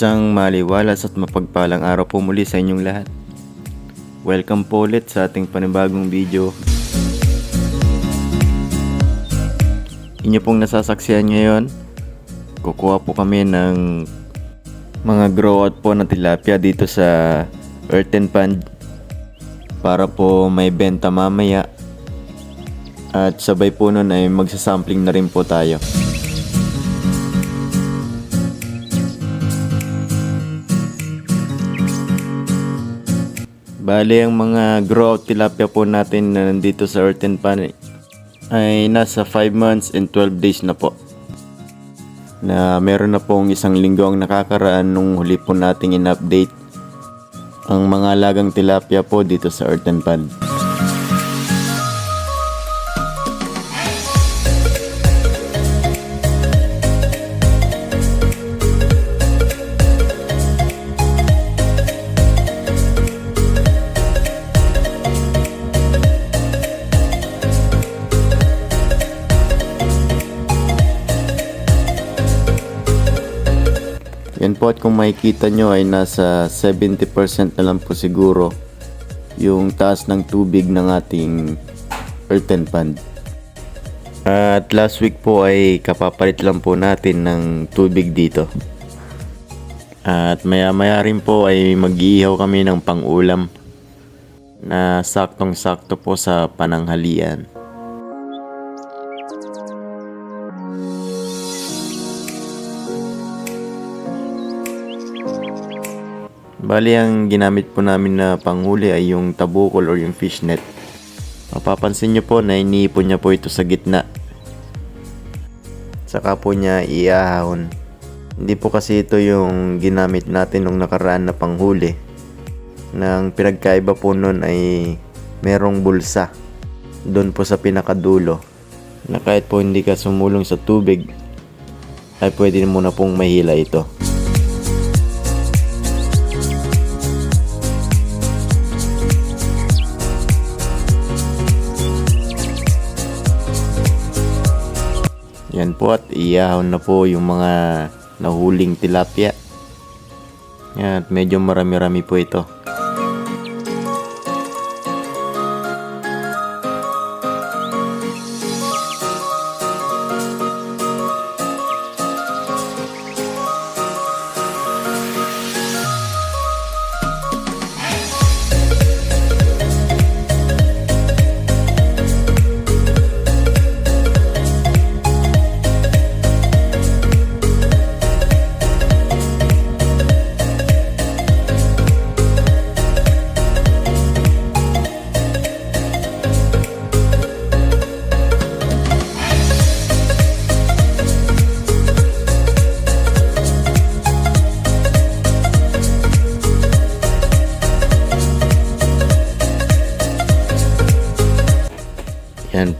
Isang maliwalas at mapagpalang araw po muli sa inyong lahat. Welcome po ulit sa ating panibagong video. Inyo pong nasasaksihan ngayon, kukuha po kami ng mga grow out po na tilapia dito sa earthen pond para po may benta mamaya at sabay po nun ay magsasampling na rin po tayo. Bale, ang mga grow tilapia po natin na nandito sa earthen pan ay nasa 5 months and 12 days na po. Na meron na pong isang linggo ang nakakaraan nung huli po nating in-update ang mga lagang tilapia po dito sa earthen pan. Yan po at kung makikita nyo ay nasa 70% na lang po siguro yung taas ng tubig ng ating earthen pond. At last week po ay kapapalit lang po natin ng tubig dito. At maya maya rin po ay mag-iihaw kami ng pang-ulam na saktong sakto po sa pananghalian. Bali, ang ginamit po namin na panghuli ay yung tabukol or yung fishnet. Mapapansin nyo po na iniipon niya po ito sa gitna. Saka po niya iahon. Hindi po kasi ito yung ginamit natin nung nakaraan na panghuli. Nang pinagkaiba po nun ay merong bulsa. Doon po sa pinakadulo. Na kahit po hindi ka sumulong sa tubig, ay pwede mo na pong mahila ito. Yan po at iahon na po yung mga nahuling tilapia. Yan, medyo marami-rami po ito.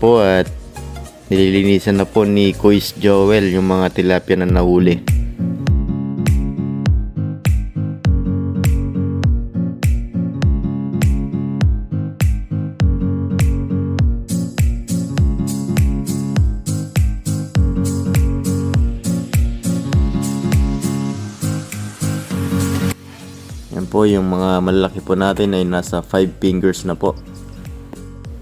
Po at nililinisan na po ni Kuis Joel yung mga tilapia na nahuli. Yan po yung mga malalaki po natin ay nasa 5 fingers na po.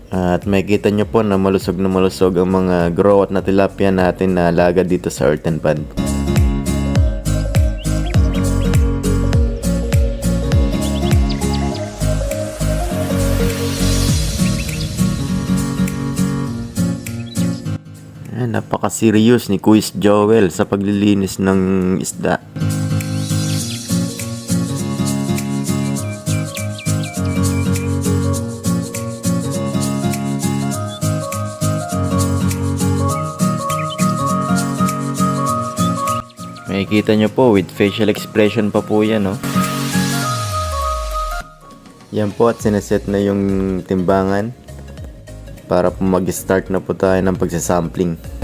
At makikita nyo po na malusog na malusog ang mga grow out na tilapia natin na laga dito sa earthen pond. Ayan, napaka-serious ni Kuis Joel sa paglilinis ng isda. Makikita nyo po with facial expression pa po yan, no? Yan po at sineset na yung timbangan para po mag-start na po tayo ng pagsasampling.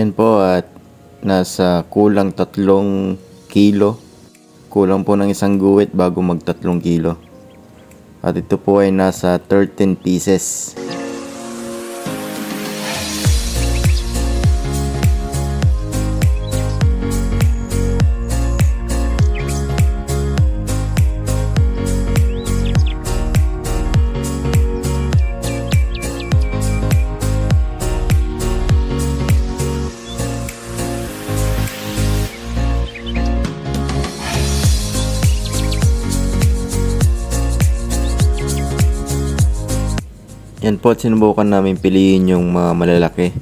Yan po at nasa kulang tatlong kilo. Kulang po ng isang guwit bago mag tatlong kilo. At ito po ay nasa 13 pieces. Yan po at sinubukan namin piliin yung mga malalaki.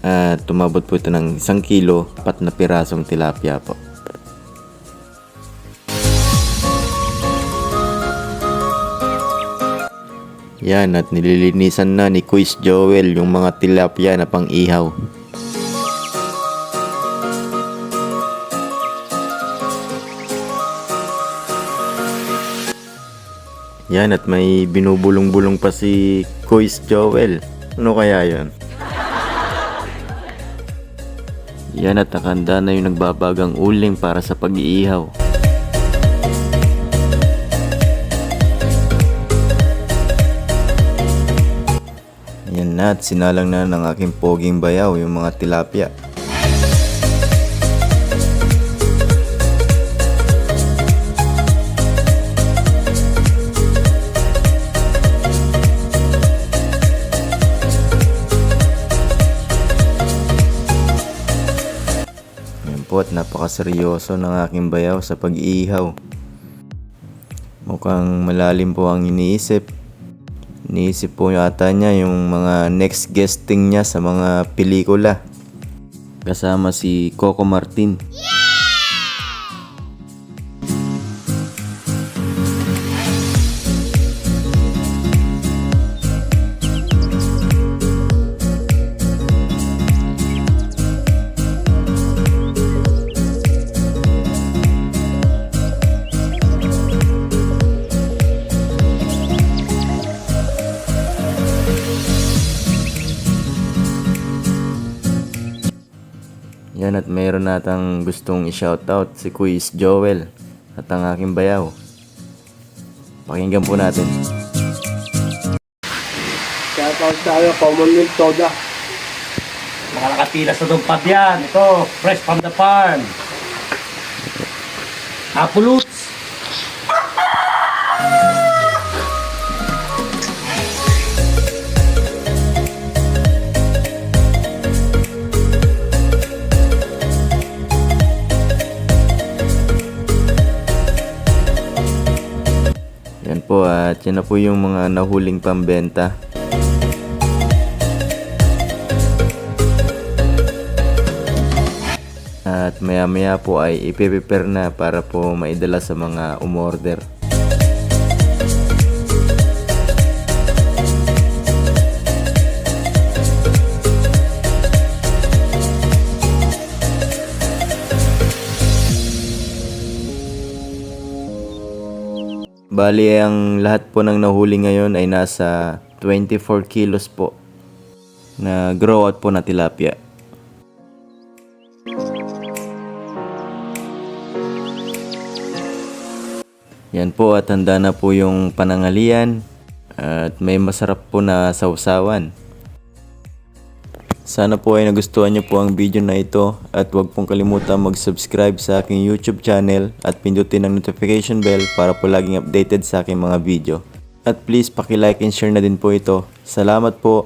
At tumabot po ito ng isang kilo, apat na pirasong tilapia po. Yan at nililinisan na ni Quiz Joel yung mga tilapia na pang Yan at may binubulong-bulong pa si Quiz Joel. Ano kaya yon? Yan at nakanda na yung nagbabagang uling para sa pag-iihaw. Yan na at sinalang na ng aking poging bayaw yung mga tilapia. Napakaseryoso ng aking bayaw sa pag-iihaw. Mukhang malalim po ang iniisip. Iniisip po yata niya yung mga next guesting niya sa mga pelikula. Kasama si Coco Martin. Yan at mayroon natang gustong i-shoutout si Quiz Joel at ang aking bayaw. Pakinggan po natin. Shoutout tayo, Common Milk Soda. Mga nakatira sa dumpad yan. Ito, fresh from the farm. Apuloots. Yan yan na po yung mga nahuling pambenta. At maya maya po ay ipiprepare na para po maidala sa mga umorder. Bali, ang lahat po ng nahuli ngayon ay nasa 24 kilos po na grow out po na tilapia. Yan po at handa na po yung panangalian at may masarap po na sausawan. Sana po ay nagustuhan niyo po ang video na ito at huwag pong kalimutan mag-subscribe sa aking YouTube channel at pindutin ang notification bell para po laging updated sa aking mga video. At please paki-like and share na din po ito. Salamat po!